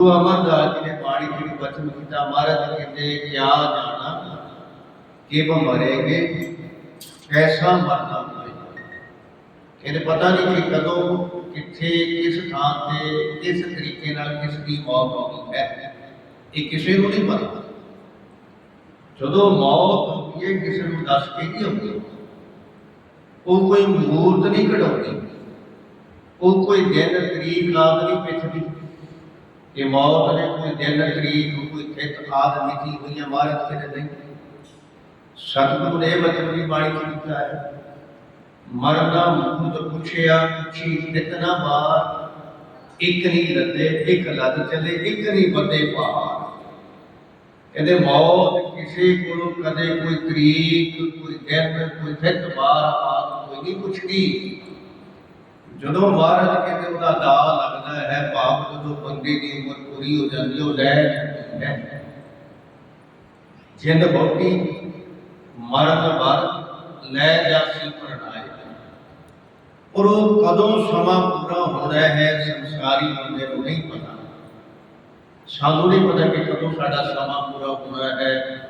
ਗੁਰੂ ਅਮਰਦਾਸ ਜੀ ਨੇ ਬਾਣੀ ਜਿਹੜੀ ਬਚਨ ਕੀਤਾ ਮਹਾਰਾਜ ਕਹਿੰਦੇ ਕਿਆ ਜਾਣਾ ਕਿ ਬ ਮਰੇਗੇ ਐਸਾ ਮਰਨਾ ਹੋਏ ਕਹਿੰਦੇ ਪਤਾ ਨਹੀਂ ਕਿ ਕਦੋਂ ਕਿੱਥੇ ਕਿਸ ਥਾਂ ਤੇ ਕਿਸ ਤਰੀਕੇ ਨਾਲ ਕਿਸ ਦੀ ਮੌਤ ਹੋਣੀ ਹੈ ਇਹ ਕਿਸੇ ਨੂੰ ਨਹੀਂ ਪਤਾ ਜਦੋਂ ਮੌਤ ਹੁੰਦੀ ਹੈ ਕਿਸੇ ਨੂੰ ਦੱਸ ਕੇ ਨਹੀਂ ਹੁੰਦੀ ਉਹ ਕੋਈ ਮੂਰਤ ਨਹੀਂ ਕਢਾਉਂਦੀ ਉਹ ਕੋਈ ਦਿਨ ਤਰੀਕ ਆਦ ਨਹੀਂ ਪਿਛਦੀ ਕਿ ਮੌਤ ਨੇ ਕੋਈ ਦਿਨ, ਤਰੀਕ, ਕੋਈ ਖਿੱਤ ਆਦ ਮਿਤੀ ਹੋਈ ਹੈ ਮਹਾਰਾਜ ਕਹਿੰਦੇ ਨਹੀਂ। ਸਤਿਗੁਰੂ ਨੇ ਇਹ ਬਚਨ ਬਾਣੀ ਚ ਲਿਖਿਆ ਹੈ ਮਰਦਾ ਮੁਕਤ ਪੁੱਛਿਆ, ਪੁੱਛੀ ਇਤਨਾ ਬਾਰ ਇੱਕ ਨਹੀਂ ਲੱਦੇ, ਇੱਕ ਲੱਦ ਚੱਲੇ, ਇੱਕ ਨਹੀਂ ਬੰਦੇ ਪਾਰ ਕਹਿੰਦੇ, ਮੌਤ ਕਿਸੇ ਕੋਲੋਂ ਕਦੇ ਕੋਈ ਤਰੀਕ, ਕੋਈ ਦਿਨ, ਕੋਈ ਫਿੱਤ ਬਾਰ ਆਦ ਕੋਈ ਨਹੀਂ ਪੁੱਛਦੀ। ਜਦੋਂ ਮਹਾਰਾਜ ਕਹਿੰਦੇ, ਉਹਦਾ ਦਾ ਲੱਗਦਾ ਹੈ ਭਾਵ ਜਦੋਂ ਬੰਦੇ ਦੀ ਉਮਰ ਪੂਰੀ ਹੋ ਜਾਂਦੀ ਉਹ ਲੈ ਜਾਂਦੀ ਹੈ। ਜਿੰਦ ਬੋਟੀ ਮਰਨ ਵਰ ਲੈ ਜਾਸੀ ਪਰਣਾਏ ਔਰ ਉਹ ਕਦੋਂ ਸਮਾਂ ਪੂਰਾ ਹੋਣਾ ਹੈ, ਸੰਸਾਰੀ ਬੰਦੇ ਨੂੰ ਨਹੀਂ ਪਤਾ। ਸਾਨੂੰ ਨਹੀਂ ਪਤਾ ਕਿ ਕਦੋਂ ਸਾਡਾ ਸਮਾਂ ਪੂਰਾ ਹੋਣਾ ਹੈ,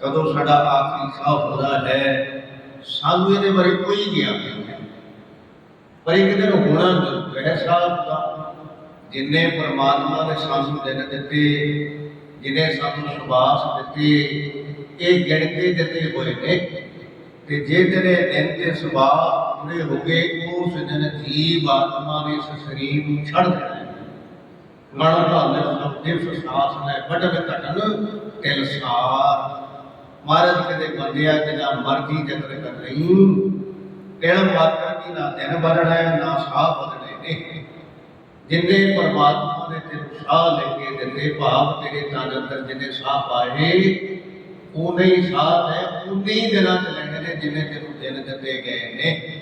ਕਦੋਂ ਸਾਡਾ ਆਖਰੀ ਸਾਹ ਹੋਣਾ ਹੈ। ਸਾਨੂੰ ਇਹਦੇ ਬਾਰੇ ਕੋਈ ਗਿਆਨ ਨਹੀਂ ਹੈ। ਪਰ ਇੱਕ ਦਿਨ ਹੋਣਾ ਜ਼ਰੂਰ ਹੈ ਸਾਹਿਬ ਦਾ ਜਿੰਨੇ ਪਰਮਾਤਮਾ ਨੇ ਸਾਨੂੰ ਦਿਨ ਦਿੱਤੇ, ਜਿਨੇ ਸਾਨੂੰ ਸੁਭਾਸ ਦਿੱਤੇ, ਇਹ ਗਿਣ ਕੇ ਦਿੱਤੇ ਹੋਏ ਨੇ। ਤੇ ਜੇ ਤੇਰੇ ਦਿਨ ਤੇ ਸੁਭਾਅ ਪੂਰੇ ਹੋ ਗਏ, ਉਸ ਦਿਨ ਜੀਵ ਆਤਮਾ ਨੇ ਇਸ ਸਰੀਰ ਨੂੰ ਛੱਡ ਦੇਣਾ ਮਨ ਭਾਵਨੇ ਸਭ ਦਿਵਸ ਸਾਸ ਨੇ ਵੱਡਕ ਘਟਨ ਤਿਲ ਸਾਰ। ਮਹਾਰਾਜ ਕਹਿੰਦੇ ਬੰਦਿਆ ਜਿਨਾ ਮਰਜ਼ੀ ਜਤਨ ਕਰ ਰਹੀ ਤਿਲ ਮਾਤਰ ਕੀ ਨਾ ਦਿਨ ਬਦਲਣਾ ਨਾ ਸਾਹ ਬਦਲੇ ਨੇ। ਜਿੰਨੇ ਪਰਮਾਤਮਾ ਨੇ ਤੈਨੂੰ ਸਾਹ ਲੈ ਕੇ ਦਿੱਤੇ, ਭਾਵ ਤੇਰੇ ਤਨ ਅੰਦਰ ਜਿੰਨੇ ਸਾਹ ਪਾਏ ਉਹਨੇ ਹੀ ਸਾਹ ਹੈ, ਉਨੇ ਹੀ ਦਿਨਾਂ ਚ ਲੈਣੇ ਨੇ ਜਿੰਨੇ ਤੈਨੂੰ ਦਿਨ ਦਿੱਤੇ ਗਏ ਨੇ।